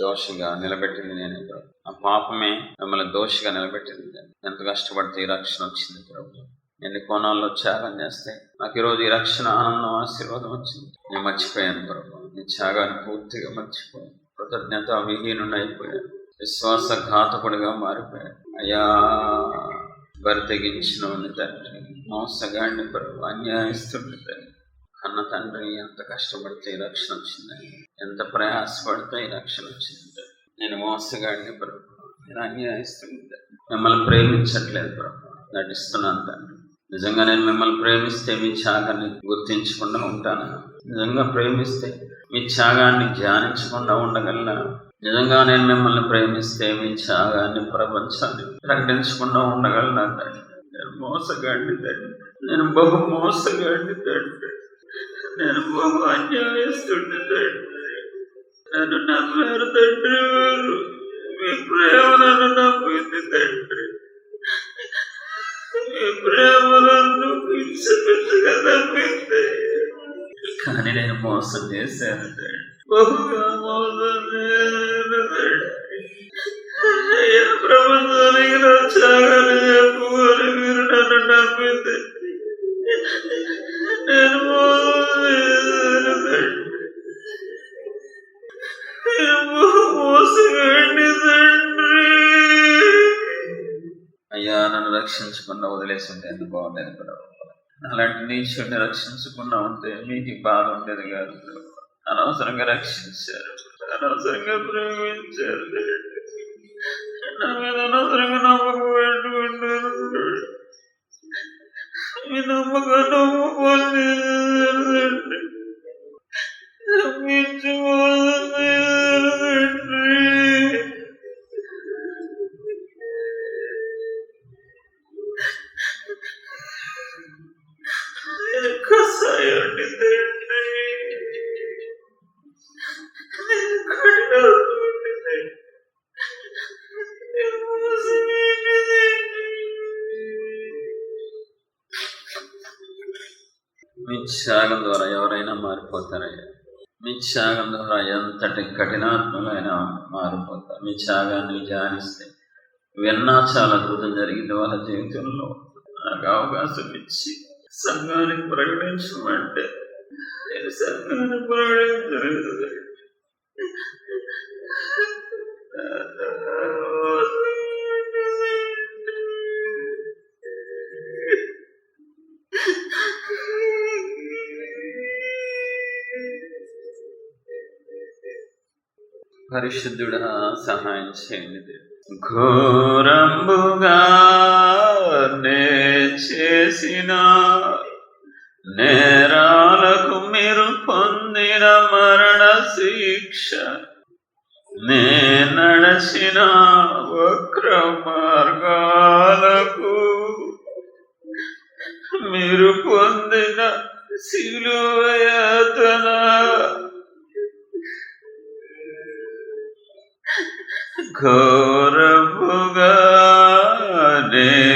దోషిగా నిలబెట్టింది నేను ప్రభు ఆ పాపమే మిమ్మల్ని దోషిగా నిలబెట్టింది ఎంత కష్టపడితే ఈ రక్షణ వచ్చింది ప్రభు ఎన్ని కోణాల్లో త్యాగం చేస్తే నాకు ఈరోజు ఈ రక్షణ ఆనందం ఆశీర్వాదం వచ్చింది. నేను మర్చిపోయాను ప్రభు నీ త్యాగాన్ని పూర్తిగా మర్చిపోయాను. కృతజ్ఞత విహీనుడు అయిపోయాను. విశ్వాస ఘాతకుడిగా మారిపోయాను. అయ్యా బరి తెగించిన తండ్రి. మోసగాడిని ప్రభు అన్యాయస్తుడిని తండ్రి. కన్న తండ్రి ఎంత కష్టపడితే ఈ రక్షణ వచ్చిందని ఎంత ప్రయాసపడితే ఈ రక్షణ వచ్చింది నేను మోసగాడిని ప్రభు నేను అన్యాయస్తుంది మిమ్మల్ని ప్రేమించట్లేదు ప్రభు. నటిస్తున్నాను తండ్రి. నిజంగా నేను మిమ్మల్ని ప్రేమిస్తే మీ త్యాగాన్ని గుర్తించకుండా ఉంటాను? నిజంగా ప్రేమిస్తే మీ త్యాగాన్ని ధ్యానించకుండా ఉండగలనా? నిజంగా నేను మిమ్మల్ని ప్రేమిస్తే మీ త్యాగాన్ని ప్రపంచాన్ని ప్రకటించకుండా ఉండగలనా తండ్రి? నేను మోసగాడిని తండ్రి. నేను బహు మోసగాడిని తండ్రి. నేను బహు అన్యాయస్తుడిని తండ్రి నన్ను నమ్మారు తండ్రి వారు మీ ప్రేమ నన్ను నమ్మింది తండ్రి మీ ప్రేమ నన్ను పిచ్చపిచ్చగా నమ్మింది కానీ నేను మోసం చేశాను తండ్రి బహుగా మోసం అలాంటి ఈశ్వరుని రక్షించకుండా ఉంటే మీకు బాధ ఉండేది కాదు. అనవసరంగా రక్షించారు. అనవసరంగా ప్రేమించారు. నా మీద అనవసరంగా నమ్మకం పెట్టుకుంటారు. మీ నమ్మకం నమ్మకాలు మీ త్యాగం ద్వారా ఎవరైనా మారిపోతారయ్యా. మీ త్యాగం ద్వారా ఎంతటి కఠినాత్మలైనా మారిపోతారు. మీ త్యాగాన్ని ధ్యానిస్తే విన్నా చాలా అద్భుతం జరిగింది వాళ్ళ జీవితంలో. నాకు అవకాశం ఇచ్చి సంఘానికి ప్రకటించమంటే నేను సంఘానికి ప్రకటించలేదు పరిశుద్ధుడా సహాయం చేయండి ఘోరంబుగా నే చేసిన ఘోరముగా నే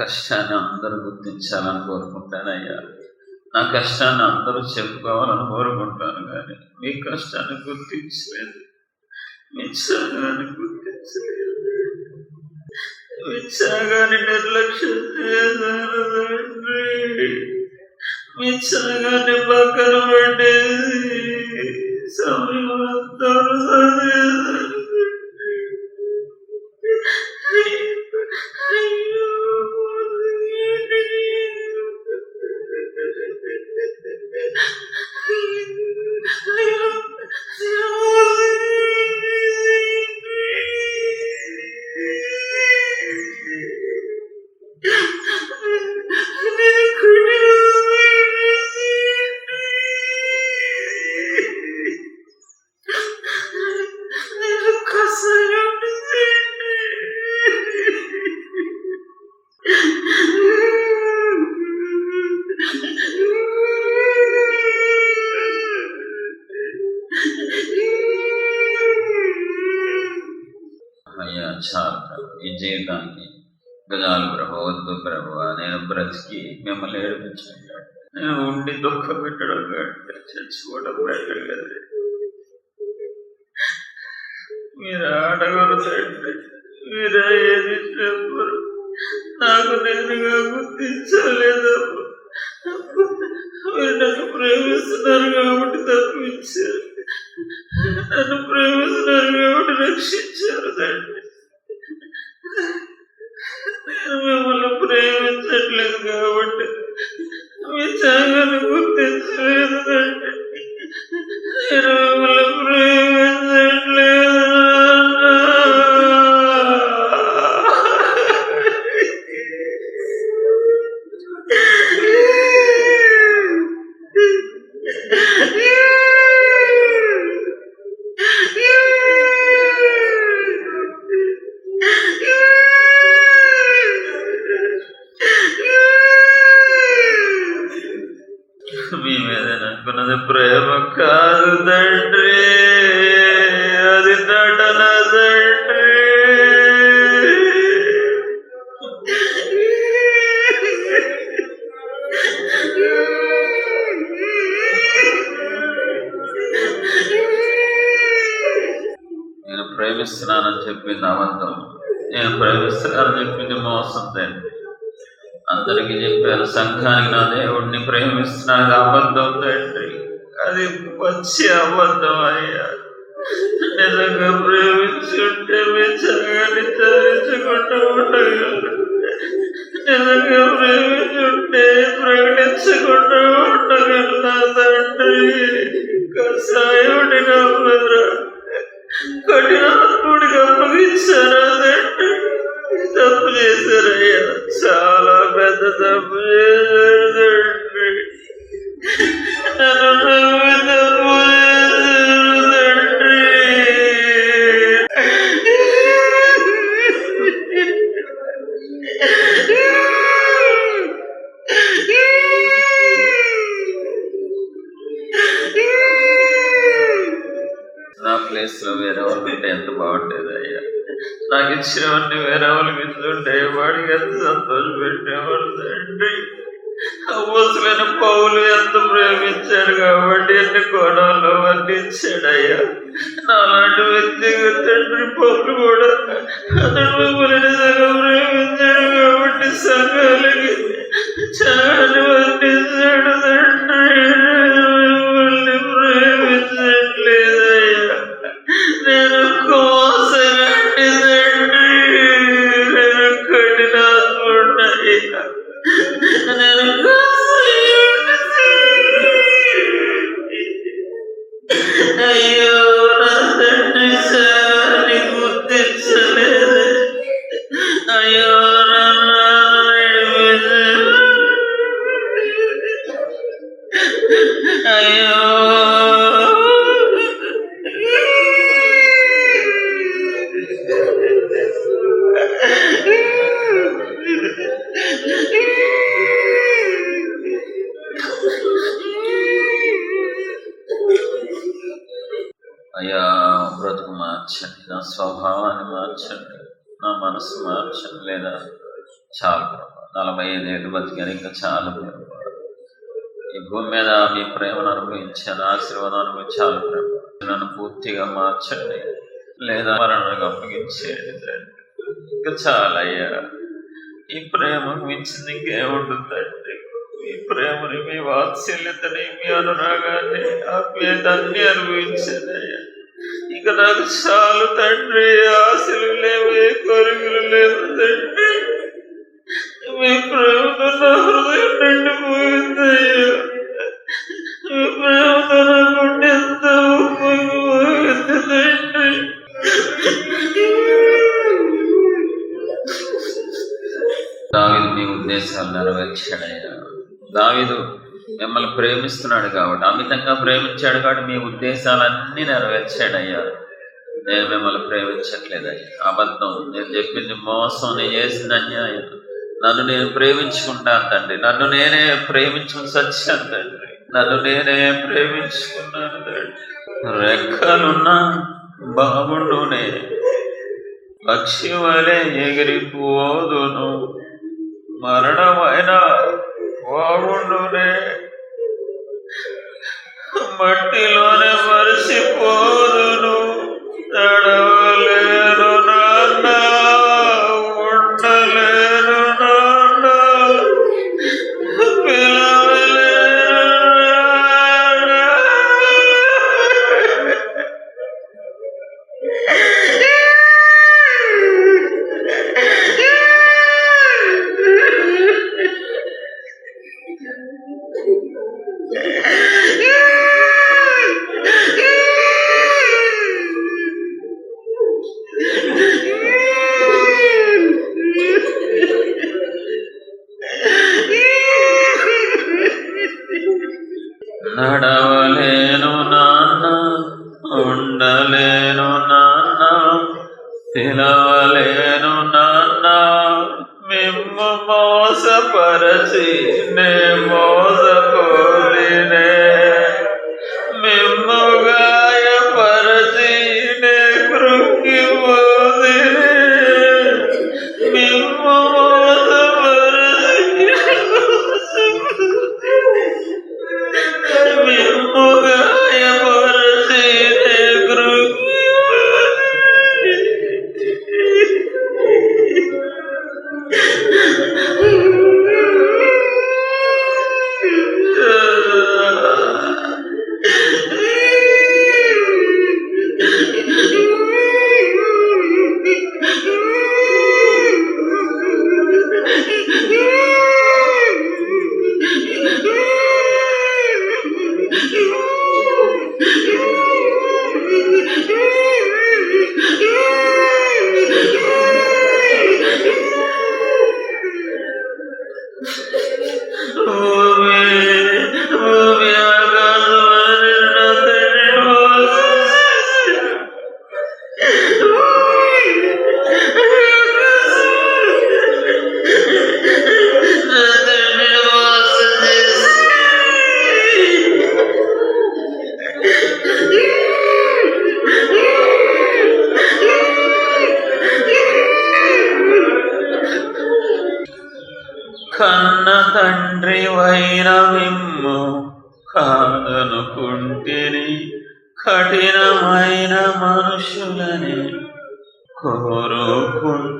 కష్టాన్ని అందరూ గుర్తించాలని కోరుకుంటానయ్యా నా కష్టాన్ని అందరూ చెప్పుకోవాలని కోరుకుంటాను కానీ మీ కష్టాన్ని గుర్తించలేదు. మీ త్యాగాన్ని గుర్తించలేదు. మీ త్యాగాన్ని నిర్లక్ష్యం చేశారు. తండ్రి మీ త్యాగాన్ని పక్కన పెట్టేసి సమయమంతా నేను అని అచ్చా ఏం ఈ గజాలు ప్రభు వద్దు ప్రభు నేను బ్రతికి మిమ్మల్ని ఏడిపించాను నేను ఉండి దుఃఖం పెట్టడం చచ్చిపోవడం బయటకు కదా మీరు అడగరు మీరే మీరు ఏది చెప్పరు. నాకు నేనుగా గుర్తించలేదు మీరు నన్ను ప్రేమిస్తున్నారు కాబట్టి తప్పించారు. నన్ను ప్రేమిస్తున్నారు కాబట్టి రక్షించారు తండ్రి నేను మిమ్మల్ని ప్రేమించట్లేదు ప్రేమిస్తున్నానని చెప్పింది అబద్ధం. నేను ప్రేమిస్తున్నానని చెప్పింది మోసం తండ్రి. అందరికీ చెప్పారు సంఘానికి నా దేవుడిని ప్రేమిస్తున్నాను అబద్ధం తండ్రి. అది వచ్చి అబద్ధం అయ్యా. నిజంగా ప్రేమించుంటే మీ చక్కని తరించకుండా ఉండగలరు నిజంగా ప్రేమించుంటే ప్రకటించకుండా ఉండగలరా తండ్రి. కషాయుడి నమ్మరా కఠినాత్ముడికి అప్పగించారా తండ్రి తప్పు చేశారయ్యా చాలా పెద్ద తప్పు చేశారు తండ్రి నన్ను ఇచ్చినవన్నీ వేరే వాళ్ళకి ఇస్తుంటే వాడికి ఎంత సంతోషం పెట్టేవాడు తండ్రి. పౌలు ఎంత ప్రేమించాడు కాబట్టి ఎన్ని కోణాల్లో వర్ణించాడయ్యా? నాలాంటి వ్యక్తి తండ్రి పౌలు కూడా అయ్యా బ్రతుకు మార్చండి నా స్వభావాన్ని మార్చండి. నా మనసు మార్చండి లేదా చాలు ప్రభా నలభై ఐదేళ్ళు బతికాను ఇంకా చాలు ప్రభా. ఈ భూమి మీద మీ ప్రేమను అనుభవించాను ఆశీర్వాదం అనుభవించాలి ప్రభా. నన్ను పూర్తిగా మార్చండి లేదా మరణకు అప్పగించేయండి తండ్రి. ఇంకా చాలయ్యా ఈ ప్రేమకు మించింది ఇంకేముంటుందండి మీ ప్రేమని మీ వాత్సల్యతని మీ అనురాగాన్ని ఆప్యాయతాన్ని అయ్యా. ఇక నాకు చాలు తండ్రి ఆశలు లేవే కోరికలు లేవు తండ్రి మీ ప్రేమతో నా హృదయం నిండిపోయిందయ్యా. మీ ప్రేమతో నా గుండె ఎంత ఉప్పొంగిపోయింది తండ్రి. దావిదు మీ ఉద్దేశాలు నెరవేర్చాడయ్యా దావిదు మిమ్మల్ని ప్రేమిస్తున్నాడు కాబట్టి అమితంగా ప్రేమించాడు కాబట్టి మీ ఉద్దేశాలన్నీ నెరవేర్చాడయ్యా. నేను మిమ్మల్ని ప్రేమించట్లేదయ్యా. అబద్ధం నేను చెప్పింది మోసం నేను చేసిన అన్యాయం. నన్ను నేను ప్రేమించుకుంటాను తండ్రి. నన్ను నేనే ప్రేమించుకుని సత్యాను తండ్రి. నన్ను నేనే ప్రేమించుకున్నాను తండ్రి. రెక్కలున్నా బాగుండునే. పక్షి వలె ఎగిరిపోదును. మరణమైన బాగుండునే మట్టిలోనే మరిసిపోదును తడవలే Sela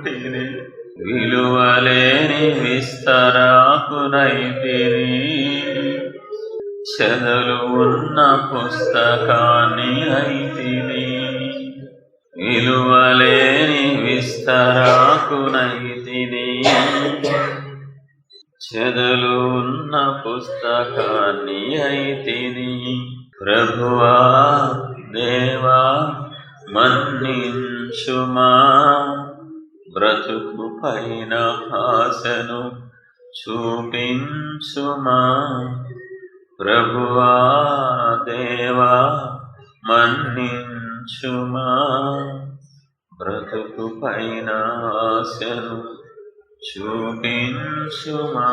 కోరుకుంటిని విలువలేని విస్తరాకునైతిని చెదలు ఉన్న పుస్తకాన్ని అయితిని విలువలేని విస్తరాకునైతిని చెదలు ఉన్న పుస్తకాన్ని అయితిని ప్రభువా దేవా మన్నించుమా? బ్రతుకు పైన ఆశను చూపించుమా ప్రభువా దేవా మన్నించుమా బ్రతుకు పైన ఆశను చూపించుమా